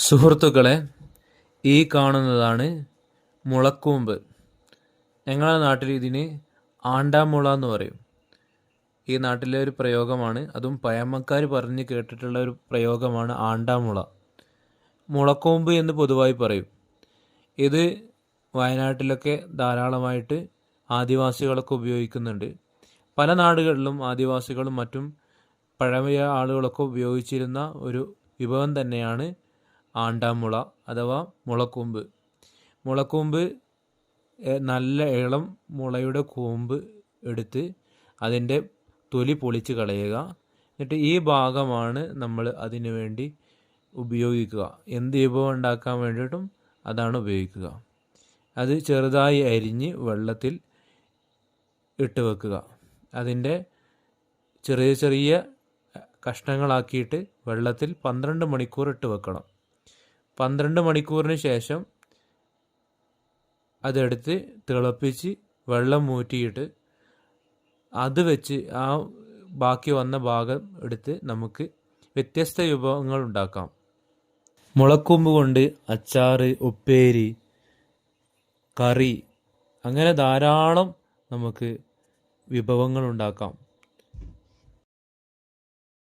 സുഹൃത്തുക്കളെ ഈ കാണുന്നതാണ് മുളക്കൂമ്പ്. ഞങ്ങളുടെ നാട്ടിൽ ഇതിന് ആണ്ടാമുള എന്ന് പറയും. ഈ നാട്ടിലെ ഒരു പ്രയോഗമാണ് അതും പഴമക്കാർ പറഞ്ഞ് കേട്ടിട്ടുള്ള ഒരു പ്രയോഗമാണ് ആണ്ടാമുള. മുളക്കൂമ്പ് എന്ന് പൊതുവായി പറയും. ഇത് വയനാട്ടിലൊക്കെ ധാരാളമായിട്ട് ആദിവാസികളൊക്കെ ഉപയോഗിക്കുന്നുണ്ട്. പല നാടുകളിലും ആദിവാസികളും മറ്റും പഴമയ ആളുകളൊക്കെ ഉപയോഗിച്ചിരുന്ന ഒരു വിഭവം തന്നെയാണ് ആണ്ടാമുള അഥവാ മുളക്കൂമ്പ്. മുളക്കൂമ്പ് നല്ല ഇളം മുളയുടെ കൂമ്പ് എടുത്ത് അതിന്റെ തൊലി പൊളിച്ച് കളയുക. എന്നിട്ട് ഈ ഭാഗമാണ് നമ്മൾ അതിനു വേണ്ടി ഉപയോഗിക്കുക. എന്ത് വിഭവം ഉണ്ടാക്കാൻ വേണ്ടിയിട്ടും അതാണ് ഉപയോഗിക്കുക. അത് ചെറുതായി അരിഞ്ഞ് വെള്ളത്തിൽ ഇട്ട് വെക്കുക. അതിന്റെ ചെറിയ ചെറിയ കഷ്ണങ്ങളാക്കിയിട്ട് വെള്ളത്തിൽ പന്ത്രണ്ട് മണിക്കൂർ ഇട്ട് വെക്കണം. പന്ത്രണ്ട് മണിക്കൂറിന് ശേഷം അതെടുത്ത് തിളപ്പിച്ച് വെള്ളം മൂറ്റിയിട്ട് അത് വെച്ച് ആ ബാക്കി വന്ന ഭാഗം എടുത്ത് നമുക്ക് വ്യത്യസ്ത വിഭവങ്ങൾ ഉണ്ടാക്കാം. മുളക്കൊമ്പ് കൊണ്ട് അച്ചാറ് ഉപ്പേരി കറി അങ്ങനെ ധാരാളം നമുക്ക് വിഭവങ്ങൾ ഉണ്ടാക്കാം.